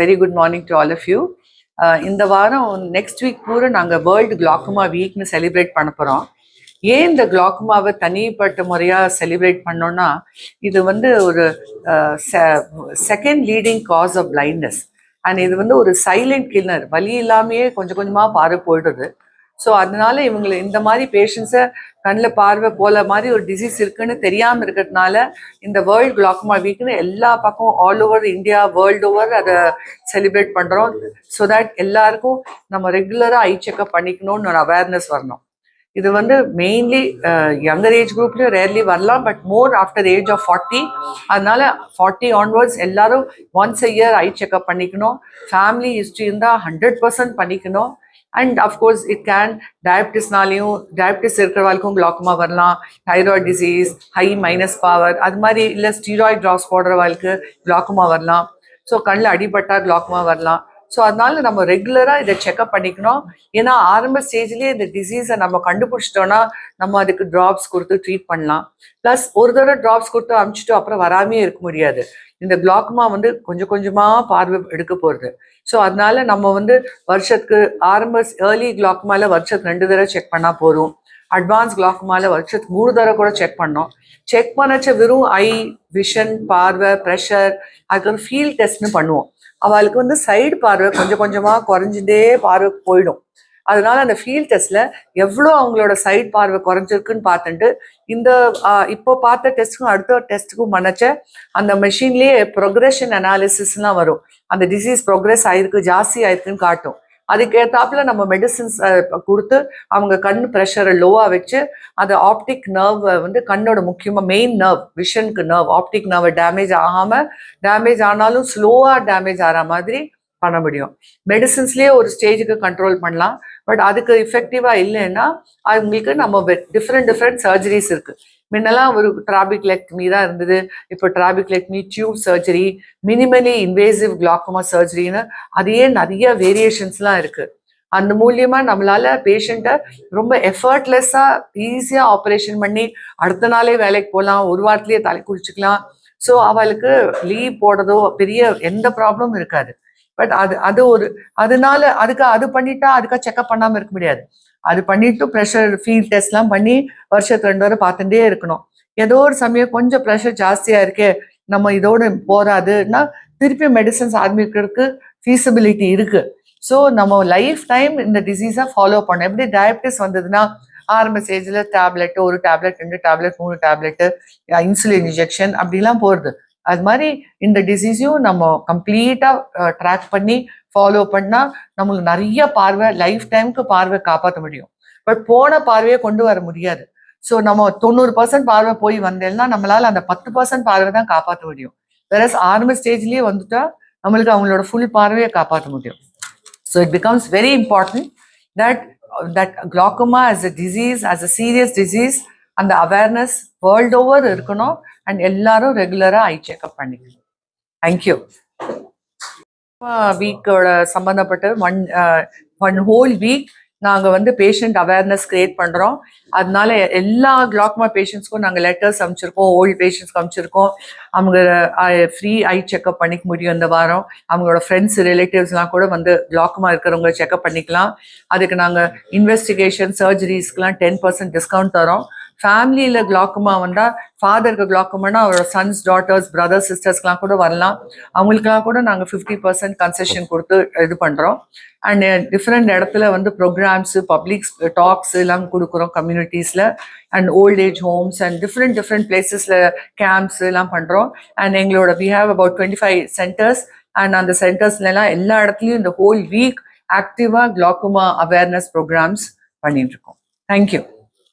Very good morning to all of you இந்த வாரம் next week பூரா நாங்கள் வேர்ல்டு கிளாக்குமா வீக்னு செலிப்ரேட் பண்ண போகிறோம் ஏன் இந்த கிளாக்குமாவை தனிப்பட்ட முறையாக செலிப்ரேட் பண்ணோம்னா இது வந்து ஒரு second leading cause of blindness and இது வந்து ஒரு சைலண்ட் கில்லர் வலி இல்லாமையே கொஞ்சம் கொஞ்சமாக பாரு போயிடுது. ஸோ அதனால இவங்களை இந்த மாதிரி பேஷண்ட்ஸை கண்ணில் பார்வை போல மாதிரி ஒரு டிசீஸ் இருக்குன்னு தெரியாமல் இருக்கிறதுனால இந்த வேர்ல்டு குளாக்குமா வீக்னு எல்லா பக்கம் all over India world over அதை செலிப்ரேட் பண்ணுறோம் ஸோ தட் எல்லாருக்கும் நம்ம ரெகுலராக ஐ செக்அப் பண்ணிக்கணும்னு ஒரு அவேர்னஸ் வரணும். இது வந்து மெயின்லி யங்கர் ஏஜ் குரூப்லேயும் ரேர்லி வரலாம் but more after age of forty அதனால ஃபார்ட்டி ஆன்வர்ட்ஸ் எல்லாரும் once a year eye checkup பண்ணிக்கணும். ஃபேமிலி ஹிஸ்ட்ரி இருந்தால் ஹண்ட்ரட் பர்சன்ட் பண்ணிக்கணும். And of course it can டயபிட்டிஸ்னாலையும் diabetes வாழ்க்கும் குளாக்குமா வரலாம் thyroid disease high minus power அது மாதிரி இல்லை ஸ்டீராய்ட் ட்ராப்ஸ் போடுறவங்களுக்கு குளாக்குமா வரலாம். ஸோ கண்ணில் அடிபட்டா குளாக்குமா வரலாம். ஸோ அதனால நம்ம ரெகுலராக இதை செக்அப் பண்ணிக்கணும். ஏன்னா ஆரம்ப ஸ்டேஜ்லேயே இந்த டிசீஸை நம்ம கண்டுபிடிச்சிட்டோன்னா நம்ம அதுக்கு ட்ராப்ஸ் கொடுத்து ட்ரீட் பண்ணலாம். ப்ளஸ் ஒரு தடவை ட்ராப்ஸ் கொடுத்து அமுச்சிட்டு அப்புறம் வராமே இருக்க முடியாது. இந்த கிளாக்மா வந்து கொஞ்சம் கொஞ்சமாக பார்வை எடுக்க போகிறது ஸோ அதனால நம்ம வந்து வருஷத்துக்கு ஆரம்ப ஏர்லி கிளாக்மால வருஷத்துக்கு ரெண்டு தடவை செக் பண்ணால் போதும். அட்வான்ஸ் கிளாக்மால வருஷத்துக்கு மூணு தடவை கூட செக் பண்ணோம். செக் பண்ணச்ச வெறும் ஐ விஷன் பார்வை ப்ரெஷர் அதுக்கு ஃபீல் டெஸ்ட்னு பண்ணுவோம். அவளுக்கு வந்து சைடு பார்வை கொஞ்சம் கொஞ்சமாக குறைஞ்சிட்டே பார்வை போயிடும். அதனால அந்த ஃபீல்ட் டெஸ்ட்ல எவ்வளோ அவங்களோட சைடு பார்வை குறைஞ்சிருக்குன்னு பார்த்துட்டு இந்த இப்போ பார்த்த டெஸ்ட்டுக்கும் அடுத்த டெஸ்ட்டுக்கும் மன்னிச்ச அந்த மெஷின்லேயே ப்ரொக்ரெஷன் அனாலிசிஸ்லாம் வரும். அந்த டிசீஸ் ப்ரொக்ரெஸ் ஆயிருக்கு ஜாஸ்தி ஆயிருக்குன்னு காட்டும். அதுக்கேற்றாப்புல நம்ம மெடிசின்ஸ் கொடுத்து அவங்க கண் ப்ரெஷரை லோவாக வச்சு அந்த ஆப்டிக் நர்வ் வந்து கண்ணோட முக்கியமாக மெயின் நர்வ் விஷனுக்கு நர்வ் ஆப்டிக் நர்வ் டேமேஜ் ஆகாமல் டேமேஜ் ஆனாலும் ஸ்லோவாக டேமேஜ் ஆகிற மாதிரி பண்ண முடியும். மெடிசின்ஸ்லேயே ஒரு ஸ்டேஜுக்கு கண்ட்ரோல் பண்ணலாம். பட் அதுக்கு இஃபெக்டிவாக இல்லைன்னா அவங்களுக்கு நம்ம டிஃப்ரெண்ட் டிஃப்ரெண்ட் சர்ஜரிஸ் இருக்குது முன்னெல்லாம் ஒரு டிராபிக்லெக்டமி தான் இருந்தது. இப்போ trabeculectomy tube surgery minimally invasive glaucoma சர்ஜரின்னு அதையே நிறைய வேரியேஷன்ஸ்லாம் இருக்குது அந்த மூலியமா நம்மளால பேஷண்ட்டை ரொம்ப எஃபர்ட்லெஸ்ஸா ஈஸியா ஆப்ரேஷன் பண்ணி அடுத்த நாளே வேலைக்கு போகலாம் ஒரு வாரத்திலேயே தலை குளிச்சுக்கலாம். ஸோ அவளுக்கு லீவ் போடுறதோ பெரிய எந்த ப்ராப்ளமும் இருக்காது. பட் அது அது ஒரு அதனால அதுக்கு அது பண்ணிட்டா அதுக்காக செக்அப் பண்ணாமல் இருக்க முடியாது. அது பண்ணிட்டு ப்ரெஷர் ஃபீல் டெஸ்ட்லாம் பண்ணி வருஷத்துக்கு ரெண்டு வரை பார்த்துட்டே இருக்கணும். ஏதோ ஒரு சமயம் கொஞ்சம் ப்ரெஷர் ஜாஸ்தியாக இருக்கே நம்ம இதோடு போகாதுன்னா திருப்பி மெடிசன்ஸ் ஆரம்பிக்கிறதுக்கு ஃபீஸபிலிட்டி இருக்குது ஸோ நம்ம லைஃப் டைம் இந்த டிசீஸை ஃபாலோ பண்ணோம் எப்படி டயபிட்டிஸ் வந்ததுன்னா ஆரம்ப ஸ்டேஜில் டேப்லெட் ஒரு டேப்லெட் ரெண்டு டேப்லெட் மூணு டேப்லெட்டு இன்சுலின் இன்ஜெக்ஷன் அப்படிலாம் போகிறது அது மாதிரி இந்த டிசீஸையும் நம்ம கம்ப்ளீட்டாக ட்ராக் பண்ணி ஃபாலோ பண்ணால் நம்மளுக்கு நிறைய பார்வை லைஃப் டைமுக்கு பார்வை காப்பாற்ற முடியும். பட் போன பார்வையை கொண்டு வர முடியாது. ஸோ நம்ம தொண்ணூறு பர்சன்ட் பார்வை போய் வந்தேன்னா நம்மளால் அந்த பத்து பர்சன்ட் பார்வை தான் காப்பாற்ற முடியும். வேற ஆரம்ப ஸ்டேஜ்லேயே வந்துட்டா நம்மளுக்கு அவங்களோட ஃபுல் பார்வையை காப்பாற்ற முடியும். So it becomes very important that that glaucoma as a disease as a serious disease அந்த அவேர்னஸ் வேர்ல்ட் ஓவர் இருக்கணும். அண்ட் எல்லாரும் ரெகுலராக ஐ செக்அப் பண்ணிக்கணும். தேங்க்யூ வீக்கோட சம்மந்தப்பட்ட ஒன் ஒன் ஹோல் வீக் நாங்கள் வந்து பேஷண்ட் அவேர்னஸ் கிரியேட் பண்ணுறோம் அதனால எல்லா கிளாக்மா பேஷண்ட்ஸ்க்கும் நாங்கள் லெட்டர்ஸ் அனுப்பிச்சிருக்கோம் ஓல்டு பேஷண்ட்ஸ்க்கு அனுப்பிச்சிருக்கோம் அவங்க ஃப்ரீ ஐ செக்அப் பண்ணிக்க முடியும் இந்த வாரம். அவங்களோட ஃப்ரெண்ட்ஸ் ரிலேட்டிவ்ஸ்லாம் கூட வந்து கிளாக்மா இருக்கிறவங்க செக்அப் பண்ணிக்கலாம். அதுக்கு நாங்கள் இன்வெஸ்டிகேஷன் சர்ஜரிஸ்க்கெலாம் டென் பர்சன்ட் டிஸ்கவுண்ட் தரோம் ஃபேமிலியில் கிளாக்குமா வந்தால் ஃபாதருக்கு கிளாக்குமானா அவரோட சன்ஸ் டாட்டர்ஸ் பிரதர்ஸ் சிஸ்டர்ஸ்க்கெலாம் கூட வரலாம். அவங்களுக்குலாம் கூட நாங்கள் ஃபிஃப்டி பர்சன்ட் கன்செஷன் கொடுத்து இது பண்ணுறோம் அண்ட் டிஃப்ரெண்ட் இடத்துல வந்து ப்ரோக்ராம்ஸு பப்ளிக் டாக்ஸ் எல்லாம் கொடுக்குறோம் கம்யூனிட்டிஸில் and old age homes and different different பிளேசஸில் camps எல்லாம் பண்ணுறோம் அண்ட் எங்களோட we have about twenty five centres and அந்த சென்டர்ஸ்லாம் எல்லா இடத்துலையும் இந்த ஹோல் வீக் ஆக்டிவாக கிளாக்குமா அவேர்னஸ் ப்ரோக்ராம்ஸ் பண்ணிட்டு இருக்கோம். தேங்க்யூ